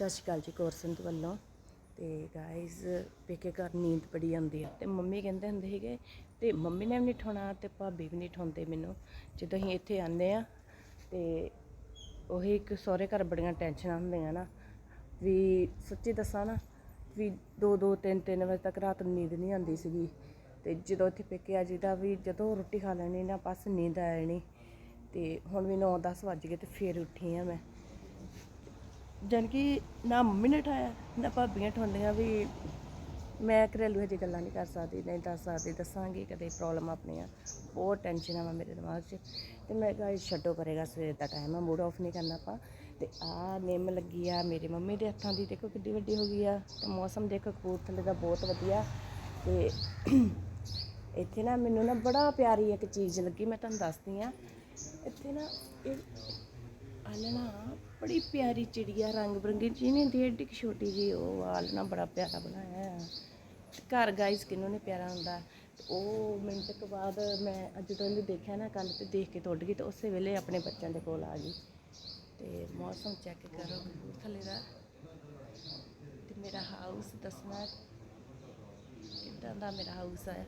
ਸਤਿ ਸ਼੍ਰੀ ਅਕਾਲ ਜੀ ਕੌਰ ਸਿੰਧ ਵੱਲੋਂ। ਤੇ ਗਾਇਜ਼ ਪੇਕੇ ਘਰ ਨੀਂਦ ਬੜੀ ਆਉਂਦੀ ਹੈ ਤੇ ਮੰਮੀ ਕਹਿੰਦੇ ਹੁੰਦੇ ਸੀਗੇ, ਤੇ ਮੰਮੀ ਨੇ ਵੀ ਨਹੀਂ ਠਾਉਣਾ ਤੇ ਭਾਬੀ ਵੀ ਨਹੀਂ ਠਾਉਂਦੇ ਮੈਨੂੰ। ਜਦੋਂ ਅਸੀਂ ਇੱਥੇ ਆਉਂਦੇ ਆ, ਤੇ ਉਹੀ ਇੱਕ ਸਹੁਰੇ ਘਰ ਬੜੀਆਂ ਟੈਨਸ਼ਨਾਂ ਹੁੰਦੀਆਂ ਨਾ। ਵੀ ਸੱਚੀ ਦੱਸਾਂ ਨਾ, ਵੀ 2 2 3 3 ਵਜੇ ਤੱਕ ਰਾਤ ਨੂੰ ਨੀਂਦ ਨਹੀਂ ਆਉਂਦੀ ਸੀਗੀ। ਤੇ ਜਦੋਂ ਇੱਥੇ ਪੇਕੇ ਆ ਜੀਦਾ ਵੀ ਜਦੋਂ ਰੋਟੀ ਖਾ ਲੈਣੀ ਨਾ, ਬਸ ਨੀਂਦ ਆ ਜਾਣੀ। ਤੇ ਹੁਣ ਵੀ 9 10 ਵੱਜ ਗਏ ਤੇ ਫੇਰ ਉੱਠੀ ਆ ਮੈਂ। ਜਾਣੀ ਕਿ ਨਾ ਮੰਮੀ ਨੇ ਠਾਇਆ ਨਾ ਭਾਬੀਆਂ ਠਾਉਂਦੀਆਂ ਵੀ ਮੈਂ ਘਰੇਲੂ ਹਜੇ ਗੱਲਾਂ ਨਹੀਂ ਕਰ ਸਕਦੀ, ਨਹੀਂ ਦੱਸ ਸਕਦੀ, ਦੱਸਾਂਗੀ ਕਦੇ ਪ੍ਰੋਬਲਮ ਆਪਣੀਆਂ। ਬਹੁਤ ਟੈਨਸ਼ਨ ਆ ਮੇਰੇ ਦਿਮਾਗ 'ਚ। ਤੇ ਮੈਂ ਕਿਹਾ ਛੱਡੋ ਕਰੇਗਾ, ਸਵੇਰ ਦਾ ਟਾਈਮ ਆ ਮੂਡ ਆਫ ਨਹੀਂ ਕਰਨਾ ਆਪਾਂ। ਤੇ ਆ ਨਿੰਮ ਲੱਗੀ ਆ ਮੇਰੇ ਮੰਮੀ ਦੇ ਹੱਥਾਂ ਦੀ, ਦੇਖੋ ਕਿੱਡੀ ਵੱਡੀ ਹੋ ਗਈ ਆ। ਤੇ ਮੌਸਮ ਦੇਖੋ ਕਪੂਰਥਲੇ ਦਾ ਬਹੁਤ ਵਧੀਆ। ਤੇ ਇੱਥੇ ਨਾ ਮੈਨੂੰ ਨਾ ਬੜਾ ਪਿਆਰੀ ਇੱਕ ਚੀਜ਼ ਲੱਗੀ, ਮੈਂ ਤੁਹਾਨੂੰ ਦੱਸਦੀ ਆ। ਇੱਥੇ ਨਾ ਇਹ ਆਲਣਾ, ਬੜੀ ਪਿਆਰੀ ਚਿੜੀਆ, ਰੰਗ ਬਿਰੰਗੀ ਜੀ ਨਹੀਂ ਹੁੰਦੀ ਏਡੀ ਛੋਟੀ ਜੀ ਉਹ ਆਲਣਾ ਬੜਾ ਪਿਆਰਾ ਬਣਾਇਆ। ਘਰ ਗਾਇਸ ਕਿਨੂੰ ਨਹੀਂ ਪਿਆਰਾ ਹੁੰਦਾ? ਉਹ ਮਿੰਟ ਕੁ ਬਾਅਦ ਮੈਂ ਅੱਜ ਜਦੋਂ ਇਹਨੂੰ ਦੇਖਿਆ ਨਾ ਕੰਨ ਤੇ ਦੇਖ ਕੇ ਟੁੱਟ ਗਈ ਤੇ ਉਸੇ ਵੇਲੇ ਆਪਣੇ ਬੱਚਿਆਂ ਦੇ ਕੋਲ ਆ ਗਈ। ਤੇ ਮੌਸਮ ਚੈੱਕ ਕਰੋ ਥੱਲੇ ਦਾ। ਤੇ ਮੇਰਾ ਹਾਊਸ ਦੱਸਣਾ ਕਿੱਦਾਂ ਦਾ ਮੇਰਾ ਹਾਊਸ ਹੈ